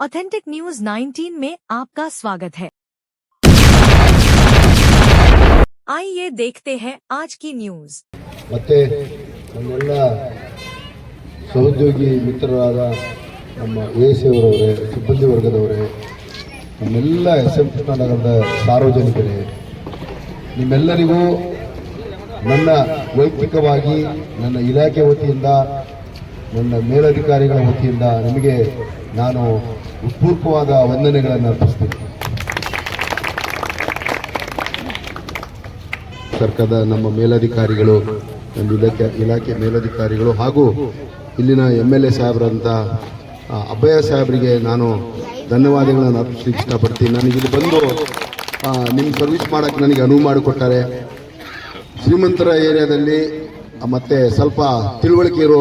Authentic news 19 में आपका स्वागत है आइए देखते हैं आज की न्यूज ಮತ್ತು ನನ್ನೆಲ್ಲ ಸಹೋದ್ಯೋಗಿ ಮಿತ್ರರಾದ ನಮ್ಮ ಎ ಸಿ ಅವರವರೇ ಸಿಬ್ಬಂದಿ ವರ್ಗದವರೇ ನಮ್ಮೆಲ್ಲ ಎಸ್ ಎಂ ಕೃಷ್ಣನಗರದ ಸಾರ್ವಜನಿಕರೇ ನಿಮ್ಮೆಲ್ಲರಿಗೂ ನನ್ನ ವೈಯಕ್ತಿಕವಾಗಿ ನನ್ನ ಇಲಾಖೆ ವತಿಯಿಂದ ನನ್ನ ಮೇಲಧಿಕಾರಿಗಳ ವತಿಯಿಂದ ನಿಮಗೆ ನಾನು ಉತ್ಪೂರ್ವವಾದ ವಂದನೆಗಳನ್ನು ಅರ್ಪಿಸ್ತೀನಿ. ಸರ್ಕಾರದ ನಮ್ಮ ಮೇಲಧಿಕಾರಿಗಳು, ನಮ್ಮ ಇಲಾಖೆ ಇಲಾಖೆ ಮೇಲಧಿಕಾರಿಗಳು ಹಾಗೂ ಇಲ್ಲಿನ ಎಂ ಎಲ್ ಎ ಸಾಹೇಬ್ರಂಥ ಅಭಯ ಸಾಹೇಬರಿಗೆ ನಾನು ಧನ್ಯವಾದಗಳನ್ನು ಅರ್ಪಿಸಲಿಕ್ಕೆ ಇಷ್ಟಪಡ್ತೀನಿ. ನನಗೆ ಇಲ್ಲಿ ಬಂದು ನಿಮ್ಮ ಸರ್ವಿಸ್ ಮಾಡೋಕ್ಕೆ ನನಗೆ ಅನುವು ಮಾಡಿಕೊಟ್ಟಾರೆ. ಶ್ರೀಮಂತರ ಏರಿಯಾದಲ್ಲಿ ಮತ್ತೆ ಸ್ವಲ್ಪ ತಿಳುವಳಿಕೆ ಇರೋ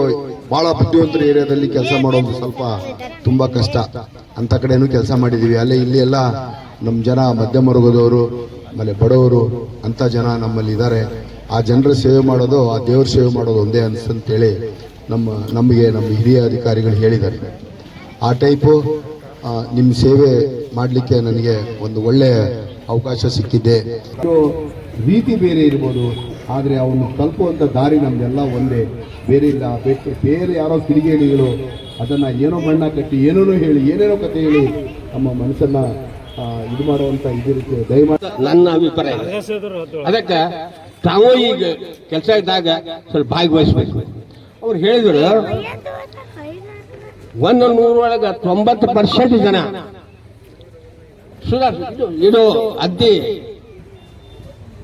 ಭಾಳ ಬುದ್ಧಿವಂತರ ಏರಿಯಾದಲ್ಲಿ ಕೆಲಸ ಮಾಡೋದು ಸ್ವಲ್ಪ ತುಂಬ ಕಷ್ಟ. ಅಂಥ ಕಡೆಯೂ ಕೆಲಸ ಮಾಡಿದ್ದೀವಿ ಅಲ್ಲೇ ಇಲ್ಲಿ ಎಲ್ಲ ನಮ್ಮ ಜನ ಮಧ್ಯಮ ವರ್ಗದವರು, ಆಮೇಲೆ ಬಡವರು ಅಂಥ ಜನ ನಮ್ಮಲ್ಲಿ ಇದ್ದಾರೆ ಆ ಜನರ ಸೇವೆ ಮಾಡೋದು, ಆ ದೇವ್ರ ಸೇವೆ ಮಾಡೋದು ಒಂದೇ ಅನ್ಸಂತೇಳಿ ನಮ್ಮ, ನಮಗೆ ನಮ್ಮ ಹಿರಿಯ ಅಧಿಕಾರಿಗಳು ಹೇಳಿದ್ದಾರೆ. ಆ ಟೈಪು ನಿಮ್ಮ ಸೇವೆ ಮಾಡಲಿಕ್ಕೆ ನನಗೆ ಒಂದು ಒಳ್ಳೆಯ ಅವಕಾಶ ಸಿಕ್ಕಿದೆ ರೀತಿ ಬೇರೆ ಇರ್ಬೋದು. ಆದರೆ ಅವನು ತಲುಪುವಂಥ ದಾರಿ ನಮ್ದೆಲ್ಲ ಒಂದೇ. ಬೇರೆ ಇಲ್ಲ ಬೇರೆ ಬೇರೆ ಯಾರೋ ಕಿಡಿಗೇಡಿಗಳು ಅದನ್ನು ಏನೋ ಬಣ್ಣ ಕಟ್ಟಿ ಏನೇನೋ ಹೇಳಿ, ಏನೇನೋ ಕತೆ ಹೇಳಿ ನಮ್ಮ ಮನಸ್ಸನ್ನು ಇದು ಮಾಡುವಂಥ ಇದಿರುತ್ತೆ. ದಯಮಾಡಿ ನನ್ನ ಅಭಿಪ್ರಾಯ ಅದಕ್ಕೆ ತಾವು ಈಗ ಕೆಲಸ ಇದ್ದಾಗ ಸ್ವಲ್ಪ ಭಾಗವಹಿಸ್ಬೇಕು. ಅವ್ರು ಹೇಳಿದ್ರು, ಒಂದು ನೂರೊಳಗೆ ತೊಂಬತ್ತು ಪರ್ಸೆಂಟ್ ಜನ. ಸುಧಾರ್ ಇದು ಇದು ಅದ್ದಿ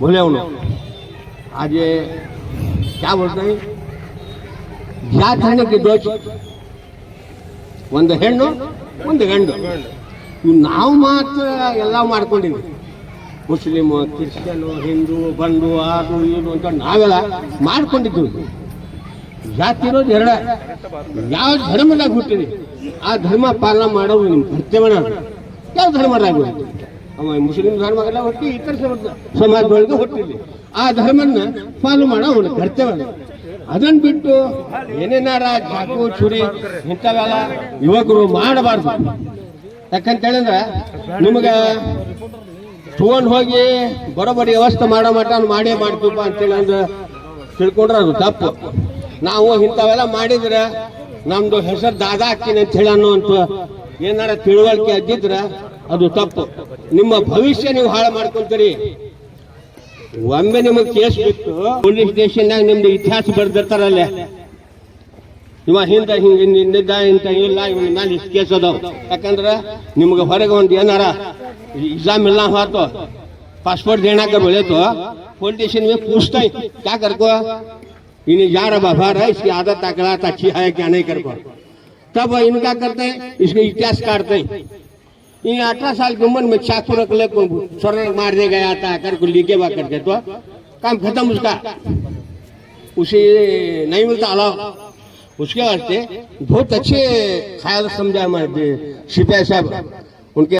ભૂલેવનો આજે ಯಾವ ಹೊರತಾಯಿ ಜಾತನಕ್ಕೆ ದೋಷ ಒಂದು ಹೆಣ್ಣು ಒಂದು ಗಂಡು ನಾವು ಮಾತ್ರ ಎಲ್ಲ ಮಾಡ್ಕೊಂಡಿವಿ ಮುಸ್ಲಿಮ್ ಕ್ರಿಶ್ಚಿಯನ್ ಹಿಂದೂ ಬಂಡು ಅದು ಇದು ಅಂತ ನಾವೆಲ್ಲ ಮಾಡ್ಕೊಂಡಿದ್ದೀವಿ ಜಾತಿ ಇರೋದು ಎರಡ ಯಾವ ಧರ್ಮದಾಗ ಹುಟ್ಟಿದ್ವಿ ಆ ಧರ್ಮ ಪಾಲನೆ ಮಾಡೋದು ನಿಮ್ಮ ಕರ್ತವ್ಯ ಯಾವ ಧರ್ಮದಾಗ ಅವ ಮುಸ್ಲಿಂ ಎಲ್ಲ ಹೊಟ್ಟಿ ಇತರ ಸಮ- ಸಮಾಜದೊಳಗೆ ಹೊಟ್ಟಿಲ್ಲ ಆ ಧರ್ಮನ ಫಾಲೋ ಮಾಡೋ ಅವನ, ಕರ್ತವ್ಯ ಅದನ್ನ ಬಿಟ್ಟು ಏನೇನಾರ ಚಾಕು ಚುರಿ ಇಂಥವೆಲ್ಲ ಯುವಕರು ಮಾಡಬಾರ್ದು. ಯಾಕಂತ ಹೇಳಿದ್ರೆ ನಿಮಗೆ ತಗೊಂಡು ಹೋಗಿ ಬರೋಬರಿ ವ್ಯವಸ್ಥೆ ಮಾಡೋ ಮಟ್ಟ ಮಾಡೇ ಮಾಡ್ತೀವಪ್ಪ ಅಂತೇಳಿ ಅಂದ್ರೆ ತಿಳ್ಕೊಂಡ್ರೆ ಅದು ತಪ್ಪು. ನಾವು ಇಂಥವೆಲ್ಲ ಮಾಡಿದ್ರೆ ನಮ್ದು ಹೆಸರು ದಾದಾ ಹಾಕ್ತೀನಿ ಅಂತ ಹೇಳೋ ಅಂತ ಏನಾರ ತಿಳುವಳಿಕೆ ಅದ್ದಿದ್ರೆ ಅದು ತಪ್ಪು ನಿಮ್ಮ ಭವಿಷ್ಯ ನೀವು ಹಾಳು ಮಾಡ್ಕೊಂತೀರಿ ಒಮ್ಮೆ ನಿಮಗೆ ಕೇಸ್ ಬಿಟ್ಟು ಪೊಲೀಸ್ ಸ್ಟೇಷನ್ಯಾಗ ನಿಮ್ದು ಇತಿಹಾಸ ಬರ್ದಿರ್ತಾರಲ್ಲೇ ಇವ ಹಿಂದ ಹಿಂಗೆ ನಿಂದಿದ್ದ ಇಂತ ಇಲ್ಲ ಇವನ ಮೇಲೆ ಇಷ್ಟು ಕೇಸ್ ಅದಾವ ಯಾಕಂದ್ರೆ ನಿಮ್ಗೆ ಹೊರಗೆ ಒಂದು ಏನಾರ एग्जाम मिलना हुआ तो पासपोर्ट देना का बोले तो पुलिस स्टेशन में पूछता ही क्या कर को इन्हें जा रहा बाबा रहा इसकी आदत अकड़ात अच्छी है क्या नहीं कर को तब इनका करते हैं इसको इतिहास काटते हैं अठारह साल की उम्र में चाकू रख ले को स्वर्ण मार गया था, कर को लीके बा करके तो काम खत्म उसका। उसे नहीं मिलता अलाव उसके वास्ते बहुत अच्छे ख्याल समझा हमारे सिपाही साहब। उनके